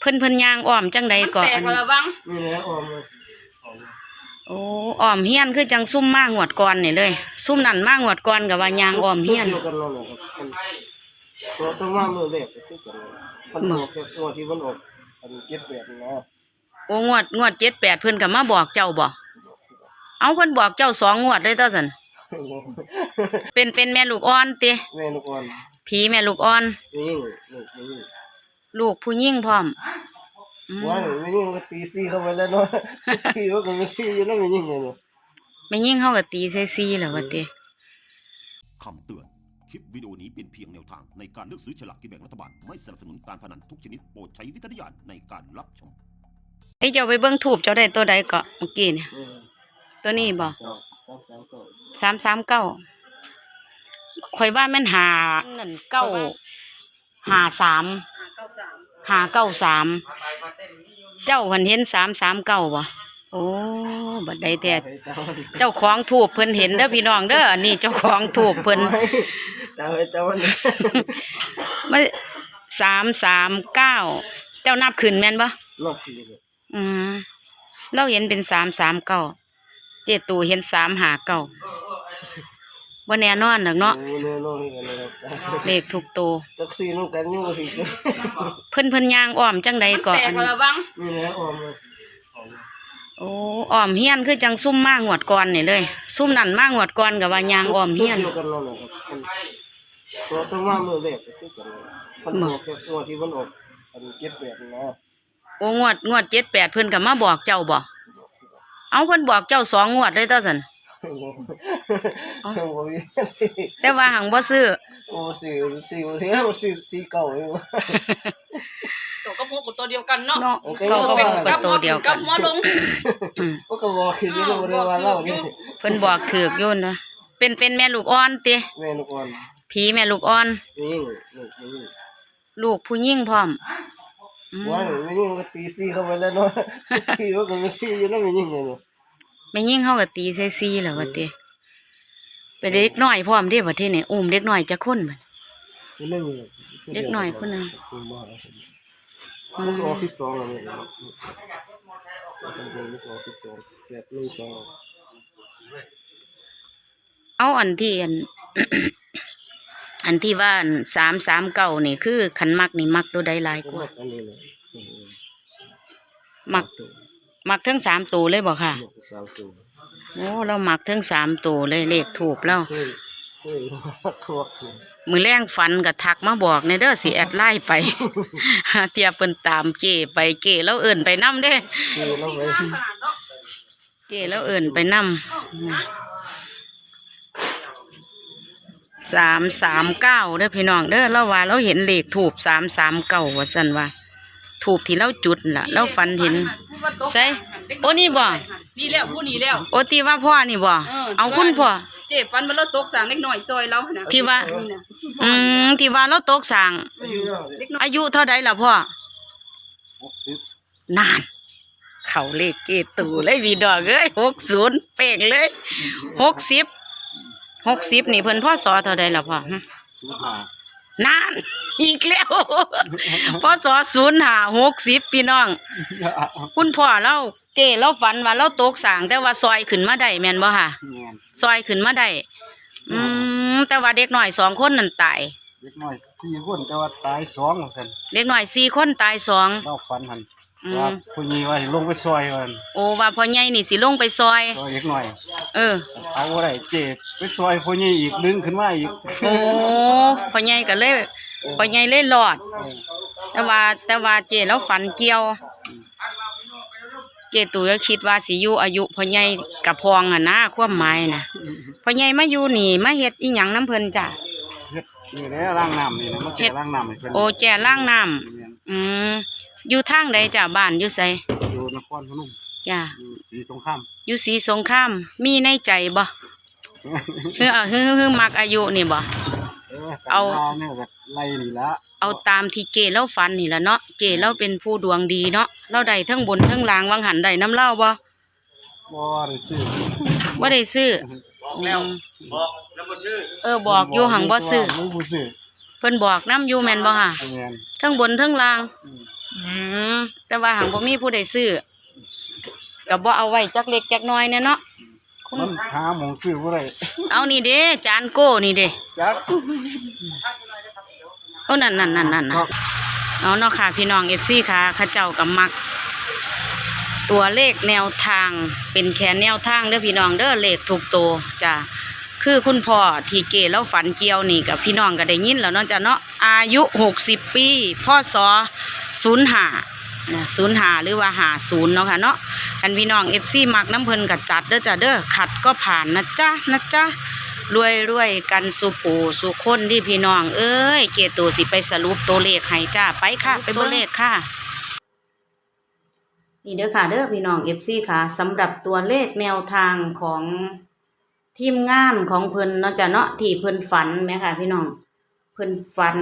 เพิ่นเพิ่นย่างอ้อมจังใดก่อแตอักนแล้วบ้างนี่แหละออมเลยออมโอ้อ้อมเฮียนคือจังซุ่มมางวดก่อนนี่เลย ซุ่มนั่นมางวดก่อนก็ว่าย่างอ้อมเฮียนเดียวกันนั่นแหละครับมันตัวต้องมามือแรกก็คือกันเลยมันออกแค่ตัวที่มันออกอันเจ็ดแปดนะโอ้งวดงวด78เพิ่นก็มาบอกเจ้าบ่เอาเพิ่นบอกเจ้าสองงวดเลยตาซั่นเป็นเป็นแม่ลูกอ่อนติแม่ลูกอ่อนผีแม่ลูกอ่อนไม่ยิ่ง ลูกไม่ยิ่งลูกผู้หญิงพร้อมอืมว่าไม่ยิ่งก็ตีซี่เข้าไปแล้วเนาะตีว่าก็ไม่ซี่อยู่แล้วไม่ยิ่งเลยเนาะแม่ยิ่งเฮาก็ตีใส่ซีแล้วว่าติคำเตือน คลิปวิดีโอนี้เป็นเพียงแนวทางในการเลือกซื้อฉลากกินแบ่งรัฐบาล ไม่สนับสนุนการพนันทุกชนิดโปรดใช้วิจารณญาณในการรับชม ไอ้เจ้าไปเบิ่งทูบเจ้าได้ตัวใดก็เมื่อกี้เนี่ยเออตัวนี้บ่สองสามสามเก้าสามสามเก้าข่อยว่าแม่นหานั่นเก้าหาสาม หาเก้าสาม เจ้าเพิ่นเห็นสามสามเก้าบ่โอ้บัดใดแต่ไปตามเจ้าของทูบเพิ่นเห็นเด้อพี่น้องเด้ออันนี้เจ้าของทูบเพิ่นตามไปตามมันมาสามสามเก้าเจ้านับขึ้นแม่นบ่นอกที่เลยอืมเราเห็นเป็นสามสามเก้าเจตูเห็นสามหาเก้า บ่แน่นอนดอกเนาะโอ้เนื้อน้องนี่กันเลยครับเลขถูกตัวตักซี่น้องกันยังไม่สิเพิ่นเพิ่นย่างอ้อมจังใดก่อแตอักนแล้วบ้างนี่แหละออมเลยออมโอ้อ้อมเฮียนคือจังซุ่มมางวดก่อนนี่เลย ซุ่มนั่นมางวดก่อนก็ว่าย่างอ้อมเฮียน ตัวเดียวกันนั่นแหละครับมันตัวต้องมามือแรกก็คือกันเลยมันออกแค่ตัวที่มันออกอันเจ็ดแปดนะโอ้งวดงวดเจ็ดแปดเพิ่นก็มาบอกเจ้าบ่เอาเพิ่นบอกเจ้าสองงวดเลยตาสัน โอ้โหแต่ว่าหังบ่ซื้อโอ้สี่สี่สี่สี่สี่เก่าเองตัวก็พกกับตัวเดียวกันเนาะเนาะโอเคเขาก็เป็นบอกกับตัวเดียวกักับนหัวลงอืมก็บอกคือที่เราเรียกว่าเล่านี่เพิ่นบอกถือกอยู่นะเป็นเป็นแม่ลูกอ่อนติแม่ลูกอ่อนผีแม่ลูกอ่อน นี่ลูกนี่ลูกผู้หญิงพร้อมอืมว่าไม่ยิ่งก็ตีซี่เข้าไปแล้วเนาะตีว่าก็ไม่ซี่อยู่แล้วไม่ยิ่งเลยเนาะ แม่ยิ่งเฮาก็ตีใส่ซีแล้วว่าติไปเด็กน้อยพร้อมเด้บัดทีนี้อุ้มเด็กน้อยจักคนบัดไม่มีเด็กหน่อยคนหนึ่งมันออกสิบสองแล้วเนี่ยมันเป็นออกสิบสองแปดหนึ่งสองเอาอันที่อันอันที่ว่าสามสามเก้านี่คือขันมักนี่มักตัวใดหลายกว่าอันนี้เลยมัก มักทั้งสามตัวเลยบอกค่ะ สามตัวโอ้เรามักทั้งสามตัวเลยเลขถูกแล้วเฮ้ยเฮ้ยทั่วคือมือแรงฟันก็ทักมาบอกในเด้อสิแอดไล่ไปเทียบเพิ่นตามเจไปเจแล้วเอิ่นไปนํเด้คือเราไปเจแล้วเอิ่นไปนํสามสามเก้าเด้อพี่น้องเด้อเราว่าเราเห็นเลขถูกสามสามเก้าว่าสันว่า ถูกที่เราจุดล่ะเราฝันเห็น ใช่โอ้นี่บ่ นี่แล้วผู้นี้แล้ว โอตีว่าพ่อนี่บ่เออ เอาคุณพ่อ เจ็บฟันมันแล้วตกสางเล็กน้อยซอยเรานะที่ว่า นี่นะอืมที่ว่าเราตกสร้าง เล็กน้อยอายุเท่าใดล่ะพ่อ หกสิบนาน เขาเลขเกตูเลยวีดอกเอ้ยหกศูนย์เป่งเลยหกสิบหกสิบนี่เพิ่นพ่อสอเท่าใดล่ะพ่อหึสิบห้า นานอีกแล้วพ่อสอศูนย์หาหกสิบพี่น้อง คุณพ่อเราเกเราฝันว่าเราตกสร้าง แต่ว่าซอยขึ้นมาได้แม่นบ่ค่ะเงี้ยซอยขึ้นมาได้อืมแต่ว่าเด็กน้อยสองคนนั่นตายเล็กน้อยสี่คนแต่ว่าตายสองคนเด็กน้อยสี่คนตายสองเราฟันหัน อืว่ามผู้หญิงว่าสิลงไปซอยมันโอ้ว่าพ่อใหญ่นี่สิลงไปซอย ซอยเล็กน้อยเออ เอาอะไรเจ็บไปซอยผู้หญิงอีกดึงขึ้นมาอีกโอ้พ่อใหญ่ก็เลยพ่อใหญ่เลยรอด แต่ว่าแต่ว่าเจแล้วฝันเกี่ยว เจตู่ก็คิดว่าสิอยู่อายุพ่อใหญ่กับพองอะนะความหมายนะพ่อใหญ่มาอยู่นี่มาเฮ็ดอีหยังน้ำเพิ่นจ้ะ เฮ็ดนี่แหละล้างน้ำนี่นะมันแก่ล้างน้ำให้เพิ่นโอ้แก่ล้างน้ำอืม อยู่ทางใดจ้ะบ้านอยู่ไสอยู่นครพนมจ้ะอยู่ศรีสงครามอยู่สีสงคราม มีในใจบ่คือเอาคือคือมักอายุนี่บ่ เอาตมเนี่ยแบบไล่นี่ละเอาตามที่เจเล่าฝันนี่ละเนาะเจเล่าเป็นผู้ดวงดีเนาะเราได้ทั้งบนทั้งล่างวังหันได้น้ำเล่าบ่บ่ได้ซื้อบ่ได้ซื้ออืมเออบอกอยู่หังบ่ซื้อบ่บ่ซื้อเพิ่นบอกน้ำอยู่แม่นบ่ฮะแม่นทั้งบนทั้งล่าง อืม อืมแต่ว่าหังบ่มีผู้ใดซื้อก็บ่เอาไว้จักเล็กจักน้อยเนี่ยเนาะคุณมันหาหมองซื้อบ่ได้เอานี่เด้จานโก้นี่เด้จักโอ้นั่นนั่นนั่นนั่นครัน่ะบเอาเนาะค่ะพี่น้องเอฟซีค่ะเข้าเจ้ากับมัก ตัวเลขแนวทางเป็นแค่แนวทางเด้อพี่น้องเด้อเลขถูกโตวจ้ะคือคุณพ่อทีเกแล้วฝันเกี่ยวนี่กับพี่น้องก็ได้ยินแล้วเนาะจ้ะเนาะอายุหกสิบปีพ่อสอ ศูนย์หานะศูนย์หาหรือว่าหาศูนย์เนาะค่ะเนาะคันพี่น้องเอฟซีมักน้ำเพลินกับจัดเด้อจ้ะเด้อขัดก็ผ่านนะจ๊ะนะจ๊ะรวยรวยกันสุผูสุคนที่พี่น้อง เอ้ยเกตูสิไปสรุปตัวเลขให้จ้าไปค่ะ ไปเบนเลขค่ะ นี่เด้อค่ะเด้อพี่น้องเอฟซีค่ะสำหรับตัวเลขแนวทางของทีมงานของเพิ่นเนาะจ้ะเนาะที่เพิ่นฝันไหมค่ะ พี่น้อง เพิ่นฝัน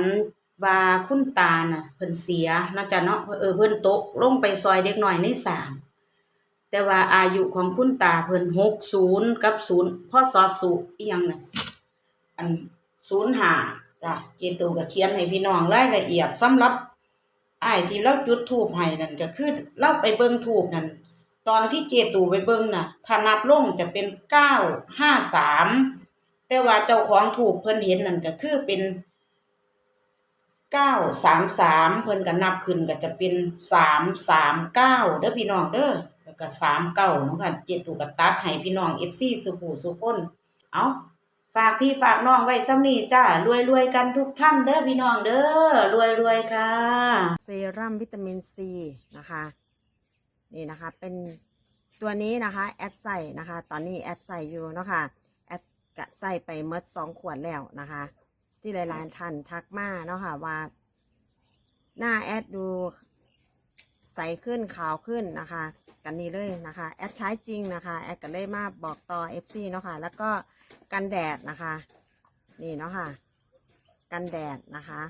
ว่าคุณตาน่ะเพิ่นเสียนาะจ้ะเนาะเออเพิ่นตกลงไปซอยเด็กหน้อยในสามแต่ว่าอายุของคุณตาเพิ่นหกศูนย์กับศูนย์พ่อสอสุอียังน่ะอันศูนย์หาจ้ะเจตูก็เขียนให้พี่น้องรายละเอียดสำหรับไอ้ที่เราจุดทูบให้นั่นก็คือเราไปเบิ่งทูบนั่นตอนที่เจตูไปเบิ่งน่ะถ้านับลงจะเป็นเก้าห้าสามแต่ว่าเจ้าของถูกเพิ่นเห็นนั่นก็คือเป็น เก้าสามสามเพิ่นก็นับขึ้นก็จะเป็นสามสามเก้าเด้อพี่น้องเด้อแล้วก็สามเก้าเนาะค่ะเจตุกตัดให้พี่น้องเอฟซีสุผูสุพ้นเอาฝากพี่ฝากน้องไว้ซ้ำนี้จ้ารวยรวยกันทุกท่านเด้อพี่น้องเด้อรวยรวยค่ะ เซรั่มวิตามินซีนะคะ นี่นะคะเป็นตัวนี้นะคะ แอดใส่นะคะ ตอนนี้แอดใส่อยู่เนาะค่ะแอดกะใส่ไปเมดสองขวดแล้วนะคะ ที่หลาย ๆ ท่านทักมาเนาะค่ะว่า หน้าแอดดูใสขึ้นขาวขึ้นนะคะ กันนี้เลยนะคะ แอดใช้จริงนะคะ แอดก็เลยมาบอกต่อ FC เนาะค่ะ แล้วก็กันแดดนะคะ นี่เนาะค่ะ กันแดดนะคะ